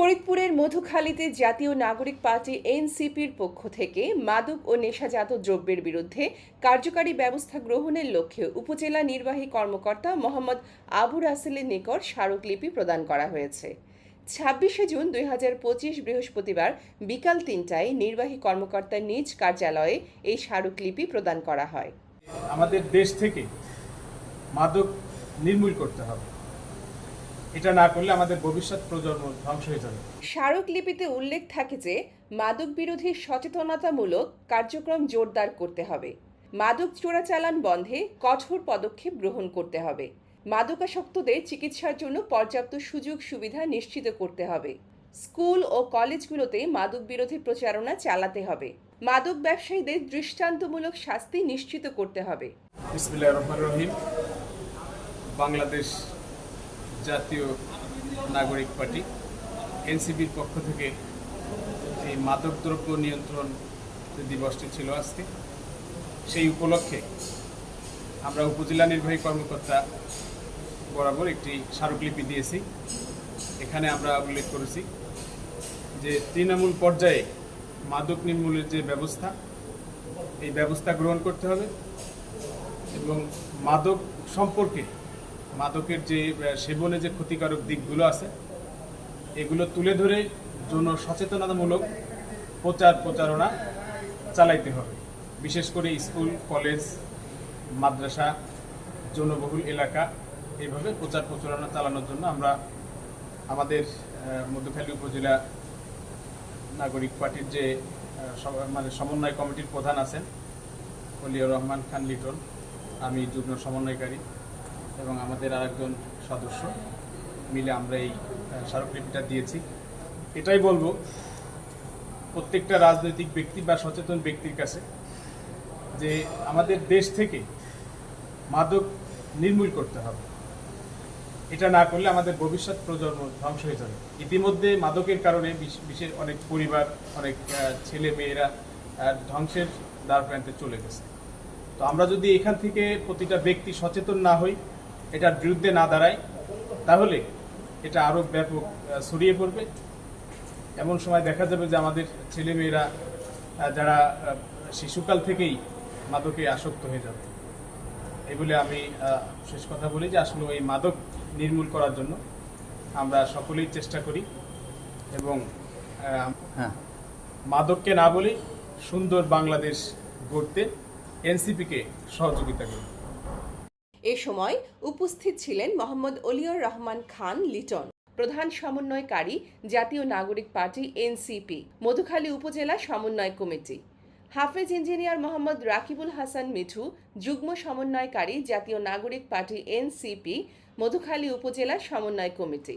ফরিদপুরের মধুখালীতে জাতীয় নাগরিক পার্টি এনসিপির পক্ষ থেকে মাদক ও নেশাজাত দ্রব্যের বিরুদ্ধে কার্যকারী ব্যবস্থা গ্রহণের লক্ষ্যে উপজেলা নির্বাহী কর্মকর্তা মোহাম্মদ আবু রাসেলের নিকট স্মারকলিপি প্রদান করা হয়েছে। ছাব্বিশে জুন দুই হাজার পঁচিশ বৃহস্পতিবার বিকাল তিনটায় নির্বাহী কর্মকর্তার নিজ কার্যালয়ে এই স্মারকলিপি প্রদান করা হয়। আমাদের দেশ থেকে মাদক নির্মূল করতে হবে। এটা না করলে আমাদের ভবিষ্যৎ প্রজন্ম ধ্বংস হয়ে যাবে। স্মারকলিপিতে উল্লেখ থাকে যে মাদক বিরোধী সচেতনতামূলক কার্যক্রম জোরদার করতে হবে। মাদক চোরাচালান বন্ধে কঠোর পদক্ষেপ গ্রহণ করতে হবে। মাদকাসক্তদের চিকিৎসার জন্য পর্যাপ্ত সুযোগ সুবিধা নিশ্চিত করতে হবে। স্কুল ও কলেজগুলোতে মাদক বিরোধী প্রচারণা চালাতে হবে। মাদক ব্যবসায়ীদের দৃষ্টান্তমূলক শাস্তি নিশ্চিত করতে হবে। রহিম। বাংলাদেশ জাতীয় নাগরিক পার্টি এনসিবির পক্ষ থেকে এই মাদকদ্রব্য নিয়ন্ত্রণ দিবসটি ছিল আজকে, সেই উপলক্ষে আমরা উপজেলা নির্বাহী কর্মকর্তা বরাবর একটি স্মারকলিপি দিয়েছি। এখানে আমরা উল্লেখ করেছি যে তৃণমূল পর্যায়ে মাদক নির্মূলের যে ব্যবস্থা, এই ব্যবস্থা গ্রহণ করতে হবে এবং মাদক সম্পর্কে মাদকের যে সেবনে যে ক্ষতিকারক দিকগুলো আছে, এগুলো তুলে ধরে জন সচেতনতামূলক প্রচার প্রচারণা চালাইতে হবে। বিশেষ করে স্কুল, কলেজ, মাদ্রাসা, জনবহুল এলাকা এইভাবে প্রচার প্রচারণা চালানোর জন্য আমরা আমাদের মধ্যখালী উপজেলা নাগরিক পার্টির যে মানে সমন্বয় কমিটির প্রধান আছেন অলিউর রহমান খান লিটন, আমি যুগ্ম সমন্বয়কারী। এবং আমাদের আরেকজন সদস্য মিলে আমরা এই স্মারকলিপিটা দিয়েছি। এটাই বলব, প্রত্যেকটা রাজনৈতিক ব্যক্তি বা সচেতন ব্যক্তির কাছে যে আমাদের দেশ থেকে মাদক নির্মূল করতে হবে। এটা না করলে আমাদের ভবিষ্যৎ প্রজন্ম ধ্বংস হয়ে যাবে। ইতিমধ্যে মাদকের কারণে বিশ- বিশেষ অনেক পরিবার, অনেক ছেলে মেয়েরা ধ্বংসের দ্বার প্রান্তে চলে গেছে। তো আমরা যদি এখান থেকে প্রতিটা ব্যক্তি সচেতন না হই এটার বিরুদ্ধে না দাঁড়ায় তাহলে এটা আরও ব্যাপক ছড়িয়ে পড়বে। এমন সময় দেখা যাবে যে আমাদের ছেলেমেয়েরা যারা শিশুকাল থেকেই মাদকে আসক্ত হয়ে যাবে। এই বলে আমি শেষ কথা বলি যে আসলে এই মাদক নির্মূল করার জন্য আমরা সকলেই চেষ্টা করি এবং হ্যাঁ। মাদককে না বলি সুন্দর বাংলাদেশ গড়তে এনসিপিকে সহযোগিতা করি এ সময় উপস্থিত ছিলেন মোহাম্মদ অলিয়র রহমান খান লিটন, প্রধান সমন্বয়কারী জাতীয় নাগরিক পার্টি এনসিপি, মধুখালী উপজেলা সমন্বয় কমিটি, হাফেজ ইঞ্জিনিয়ার মোহাম্মদ রাকিবুল হাসান মিঠু, যুগ্ম সমন্বয়কারী জাতীয় নাগরিক পার্টি এনসিপি, মধুখালী উপজেলা সমন্বয় কমিটি।